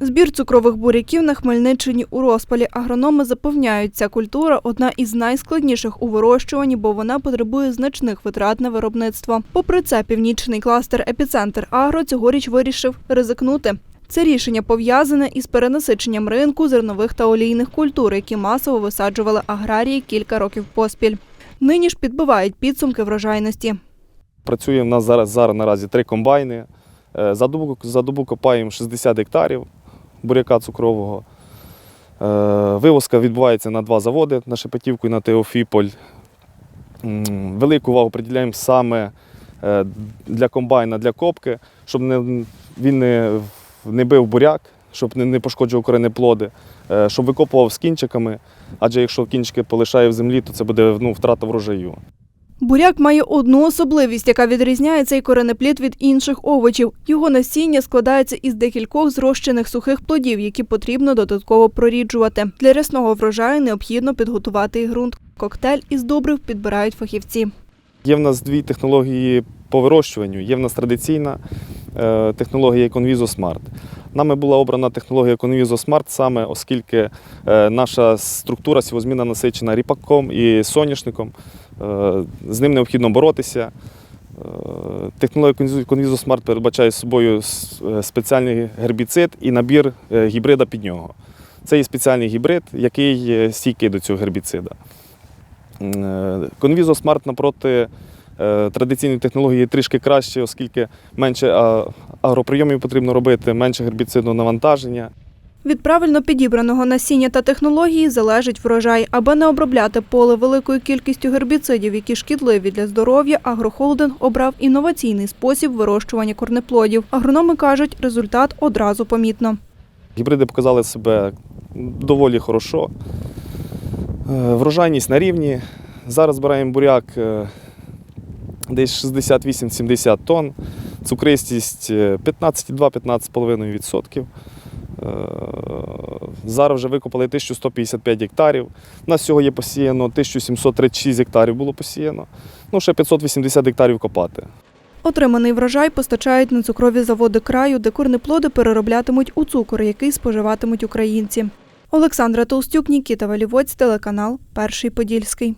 Збір цукрових буряків на Хмельниччині у розпалі. Агрономи запевняють, ця культура одна із найскладніших у вирощуванні, бо вона потребує значних витрат на виробництво. Попри це, північний кластер Епіцентр Агро цьогоріч вирішив ризикнути. Це рішення пов'язане із перенасиченням ринку зернових та олійних культур, які масово висаджували аграрії кілька років поспіль. Нині ж підбивають підсумки врожайності. Працює в нас зараз, зараз наразі три комбайни. Е, За добу, за добу копаємо 60 гектарів буряка цукрового. Е, Вивозка відбувається на два заводи на Шепетівку і на Теофіполь. Велику увагу приділяємо саме е, для комбайна, для копки, щоб він не, не бив буряк, щоб не, пошкоджував коренеплоди, е, щоб викопував з кінчиками, адже якщо кінчики полишає в землі, то це буде ну, втрата врожаю. Буряк має одну особливість, яка відрізняє цей коренеплід від інших овочів. Його насіння складається із декількох зрощених сухих плодів, які потрібно додатково проріджувати. Для рясного врожаю необхідно підготувати ґрунт. Коктейль із добрив підбирають фахівці. Є в нас дві технології по вирощуванню. Є в нас традиційна е, технологія Conviso Smart. Нами була обрана технологія Conviso Smart саме оскільки е, наша структура сівозміна насичена ріпаком і соняшником. Е, з ним необхідно боротися. Е, Технологія Conviso Smart передбачає собою е, спеціальний гербіцид і набір гібрида під нього. Це є спеціальний гібрид, який стійкий до цього гербіцида. Conviso Smart напроти традиційної технології трішки краще, оскільки менше агроприйомів потрібно робити, менше гербіцидного навантаження. Від правильно підібраного насіння та технології залежить врожай. Аби не обробляти поле великою кількістю гербіцидів, які шкідливі для здоров'я, агрохолдинг обрав інноваційний спосіб вирощування корнеплодів. Агрономи кажуть, результат одразу помітно. Гібриди показали себе доволі хорошо. Е, Врожайність на рівні. Зараз збираємо буряк е, десь 68-70 тонн, цукристість е, 15,2-15,5%. Е, Зараз вже викопали 1155 гектарів. У нас всього є посіяно 1736 гектарів було посіяно. Ну, ще 580 гектарів копати. Отриманий врожай постачають на цукрові заводи краю, де корнеплоди перероблятимуть у цукор, який споживатимуть українці. Олександра Толстюк, Нікіта Валівоць, телеканал Перший Подільський.